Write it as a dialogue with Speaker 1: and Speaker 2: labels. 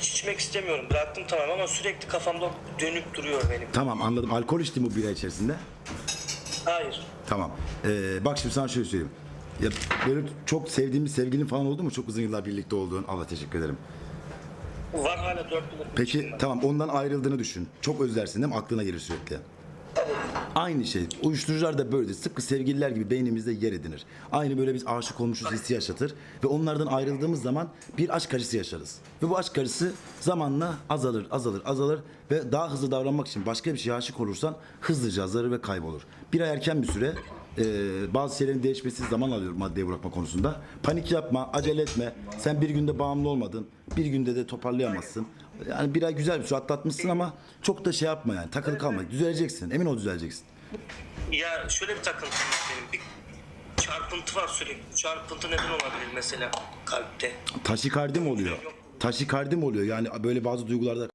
Speaker 1: hiç içmek istemiyorum. Bıraktım tamam ama sürekli kafamda dönüp duruyor benim.
Speaker 2: Tamam anladım. Alkol içtin bu bira içerisinde.
Speaker 1: Hayır.
Speaker 2: Tamam. Ee, bak şimdi sana şöyle söyleyeyim. Ya böyle çok sevdiğin bir sevgilin falan oldu mu? Çok uzun yıllar birlikte olduğun. Allah teşekkür ederim.
Speaker 1: Var hala 4 yıllık.
Speaker 2: Peki tamam ondan ayrıldığını düşün. Çok özlersin değil mi? Aklına gelir sürekli. Aynı şey. Uyuşturucular da böyledir. Sıkkı sevgililer gibi beynimizde yer edinir. Aynı böyle biz aşık olmuşuz hissi yaşatır. Ve onlardan ayrıldığımız zaman bir aşk acısı yaşarız. Ve bu aşk acısı zamanla azalır, azalır, azalır. Ve daha hızlı davranmak için başka bir şeye aşık olursan hızlıca azalır ve kaybolur. Bir ay erken bir süre e, bazı şeylerin değişmesi zaman alıyor maddeye bırakma konusunda. Panik yapma, acele etme. Sen bir günde bağımlı olmadın. Bir günde de toparlayamazsın. Yani bir ay güzel bir süre atlatmışsın ama çok da şey yapma yani. Takılı kalma. Düzeleceksin. Emin ol düzeleceksin.
Speaker 1: Ya şöyle bir takıntım var benim. Bir çarpıntı var sürekli. Çarpıntı neden olabilir mesela kalpte?
Speaker 2: Taşikardi mi oluyor? Taşikardi mi oluyor? Yani böyle bazı duygularda